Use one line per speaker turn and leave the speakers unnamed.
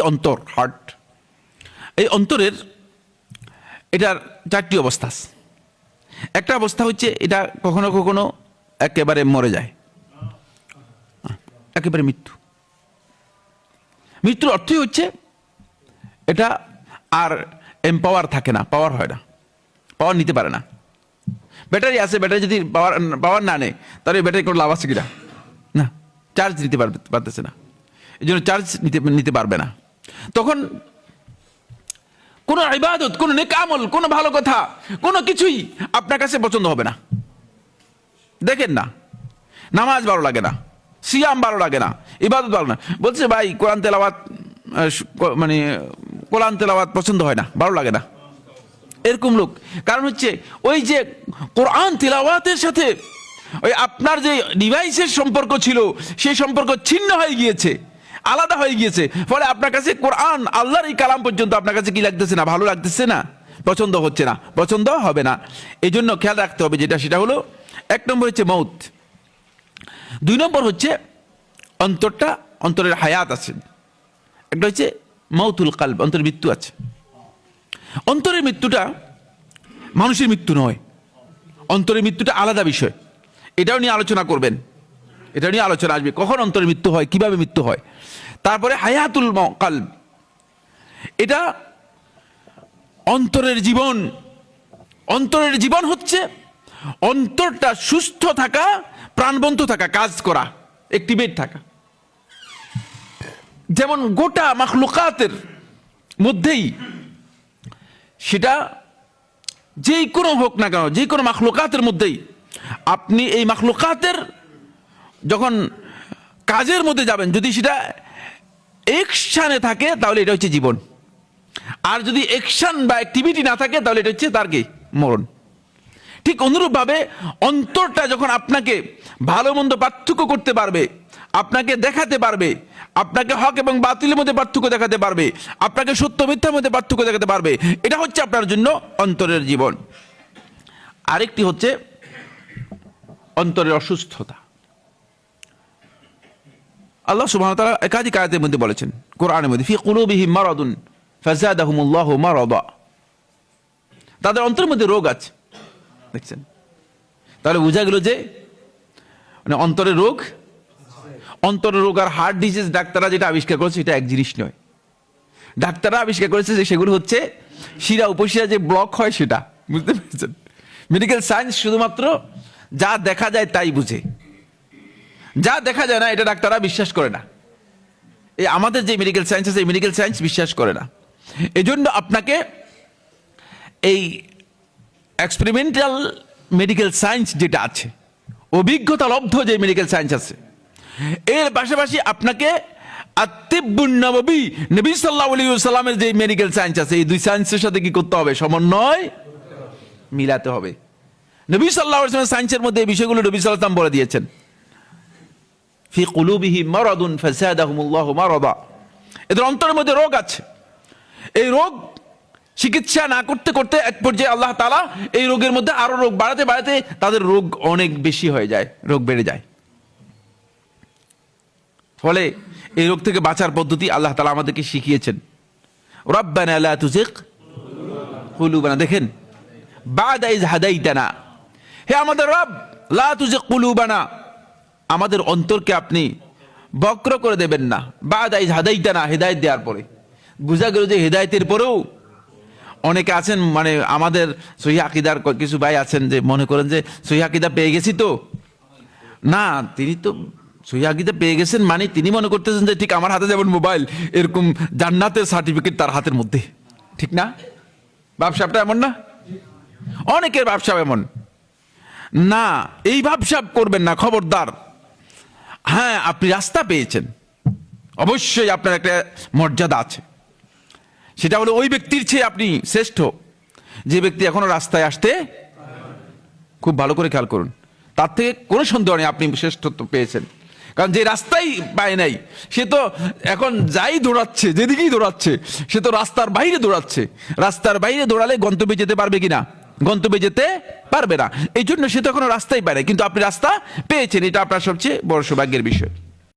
যে অন্তর হার্ট এই অন্তরের এটার চারটি অবস্থা একটা অবস্থা হচ্ছে এটা কখনো কখনো একেবারে মরে যায়। একেবারে মৃত্যু। মৃত্যুর অর্থই হচ্ছে এটা আর এম্পাওয়ার থাকে না পাওয়ার হয় না পাওয়ার নিতে পারে না। ব্যাটারি আছে ব্যাটারি যদি পাওয়ার পাওয়ার না নেয়, তাহলে ব্যাটারি কোনো লাভ আছে কিনা? না চার্জ নিতে পারবে, পারতেছে না। এই জন্য চার্জ নিতে নিতে পারবে না। তখন কোনো ইবাদত, কোনো নেকামল কোনো ভালো কথা, কোনো কিছুই আপনার কাছে পছন্দ হবে না। দেখেন না। নামাজ ভালো লাগে না, সিয়াম ভালো লাগে না, ইবাদত ভালো না। বলছে, ভাই, কোরআন তেলাওয়াত মানে কোরআন তেলাওয়াত পছন্দ হয় না, ভালো লাগে না। এরকম লোক। কারণ হচ্ছে, ওই যে কোরআন তেলাওয়াতের সাথে, ওই আপনার যে ডিভাইসের সম্পর্ক ছিল, সেই সম্পর্ক ছিন্ন হয়ে গিয়েছে। আলাদা হয়ে গিয়েছে। ফলে আপনার কাছে কোরআন, আল্লাহর এই কালাম পর্যন্ত আপনার কাছে কি লাগতেছে না? ভালো লাগতেছে না? পছন্দ হচ্ছে না। পছন্দ হবে না। এই জন্য খেয়াল রাখতে হবে যেটা, সেটা হলো, এক নম্বর হচ্ছে মৌত। দুই নম্বর হচ্ছে অন্তরটা, অন্তরের হায়াত আছে। একটা হচ্ছে মৌতুল কাল্ব, অন্তরের মৃত্যু আছে। অন্তরের মৃত্যুটা মানুষের মৃত্যু নয়। অন্তরের মৃত্যুটা আলাদা বিষয়। এটাও নিয়ে আলোচনা করবেন। এটা নিয়ে আলোচনা আসবে। কখন অন্তরের মৃত্যু হয়, কীভাবে মৃত্যু হয়? তারপরে হায়াতুল ম- কাল্ব। এটা অন্তরের জীবন। অন্তরের জীবন হচ্ছে অন্তরটা সুস্থ থাকা, প্রাণবন্ত থাকা, কাজ করা অ্যাক্টিভেট থাকা। যেমন গোটা মাখলুকাতের মধ্যেই সেটা যেই কোনো হোক না কেন যে কোনো মাখলুকাতের মধ্যেই আপনি এই মাখলুকাতের যখন কাজের মধ্যে যাবেন, যদি সেটা একশানে থাকে, তাহলে এটা হচ্ছে জীবন। আর যদি একশান বা অ্যাক্টিভিটি না থাকে, তাহলে এটা হচ্ছে তার কি? মরণ। ঠিক অনুরূপভাবে অন্তরটা যখন আপনাকে ভালো মন্দ পার্থক্য করতে পারবে, আপনাকে দেখাতে পারবে, আপনাকে হক এবং বাতিলের মধ্যে পার্থক্য দেখাতে পারবে, আপনাকে সত্য মিথ্যার মধ্যে পার্থক্য দেখাতে পারবে, এটা হচ্ছে আপনার জন্য অন্তরের জীবন। আরেকটি হচ্ছে অন্তরের অসুস্থতা। আল্লাহ ওয়া তাআলা একাধিক আয়াতের মধ্যে বলেছেন, কোরআনের মধ্যে, ফি কুলুবিহিম মারাদুন ফাজাদাহুমুল্লাহু মারাদা। তাদের অন্তরের মধ্যে রোগ আছে, দেখছেন? তাহলে বোঝা গেল যে মানে অন্তরের রোগ অন্তরের রোগ আর হার্ট ডিজিজ ডাক্তাররা যেটা আবিষ্কার করেছে এটা এক জিনিস নয়। ডাক্তাররা আবিষ্কার করেছে যে সেগুলো হচ্ছে শিরা উপশিরা যে ব্লক হয় সেটা, বুঝতে পেরেছেন? মেডিকেল সায়েন্স শুধুমাত্র যা দেখা যায় তাই বুঝে। যা দেখা যায় না, এটা ডাক্তাররা বিশ্বাস করে না। এই আমাদের যে মেডিকেল সায়েন্স আছে, এই মেডিকেল সায়েন্স বিশ্বাস করে না। এজন্য আপনাকে এই এক্সপেরিমেন্টাল মেডিকেল সায়েন্স যেটা আছে, অভিজ্ঞতা লব্ধ যে মেডিকেল সায়েন্স আছে, এর পাশাপাশি আপনাকে আত্মিবুন্নবী নবী সাল্লাহ আলী সাল্লামের যে মেডিকেল সায়েন্স আছে, এই দুই সায়েন্সের সাথে কি করতে হবে? সমন্বয় মিলাতে হবে। নবী সাল্লাহ সায়েন্সের মধ্যে এই বিষয়গুলো নবী সাল্লাম বলে দিয়েছেন। ফি কুলুবিহি মারাদুন ফাসাদাহুমুল্লাহ মারাদা। এদের অন্তরের মধ্যে রোগ আছে। এই রোগ চিকিৎসা না করতে করতে এক পর্যায়ে আল্লাহ তালা এই রোগের মধ্যে আরও রোগ বাড়াতে বাড়াতে তাদের রোগ অনেক বেশি হয়ে যায়, রোগ বেড়ে যায়। ফলে এই রোগ থেকে বাঁচার পদ্ধতি আল্লাহ তালা আমাদেরকে শিখিয়েছেন। রব্বানা লা তুজিক কুলুবানা। দেখেন, বাদা হাদাইতানা। হে আমাদের রব, লা তুজিক কুলুবানা। আমাদের অন্তরকে আপনি বক্র করে দেবেন না। বাদা ইজ হাদাইতানা, হেদায়েত দেওয়ার পরে। বোঝা গেল যে হেদায়েতের পরেও অনেকে আছেন মানে আমাদের সহি আকিদার কিছু ভাই আছেন যে মনে করেন যে সহি আকিদা পেয়ে গেছি তো। না, তিনি তো সহি আকিদা পেয়ে গেছেন মানে তিনি মনে করতেছেন যে ঠিক আমার হাতে যেমন মোবাইল, এরকম জান্নাতের সার্টিফিকেট তার হাতের মধ্যে। ঠিক না? ব্যবসাটা এমন না? অনেকের ব্যবসা এমন। না, এই ভাবসাব করবেন না, খবরদার। হ্যাঁ আপনি রাস্তা পেয়েছেন। অবশ্যই আপনার একটা মর্যাদা আছে। সেটা হলো ওই ব্যক্তির চেয়ে আপনি শ্রেষ্ঠ। যে ব্যক্তি এখনও রাস্তায় আসতে খুব ভালো করে খেয়াল করুন। তার থেকে কোনো সন্দেহ নেই আপনি শ্রেষ্ঠত্ব পেয়েছেন। কারণ যে রাস্তাই পায় নাই, সে তো এখন যাই দৌড়াচ্ছে, যেদিকেই দৌড়াচ্ছে, সে তো রাস্তার বাইরে দৌড়াচ্ছে। রাস্তার বাইরে দৌড়ালে গন্তব্যে যেতে পারবে কিনা? গন্তব্যে যেতে পারবে না। এই জন্য সে তো এখনও রাস্তাই পারে, কিন্তু আপনি রাস্তা পেয়েছেন, এটা আপনার সবচেয়ে বড় সৌভাগ্যের বিষয়।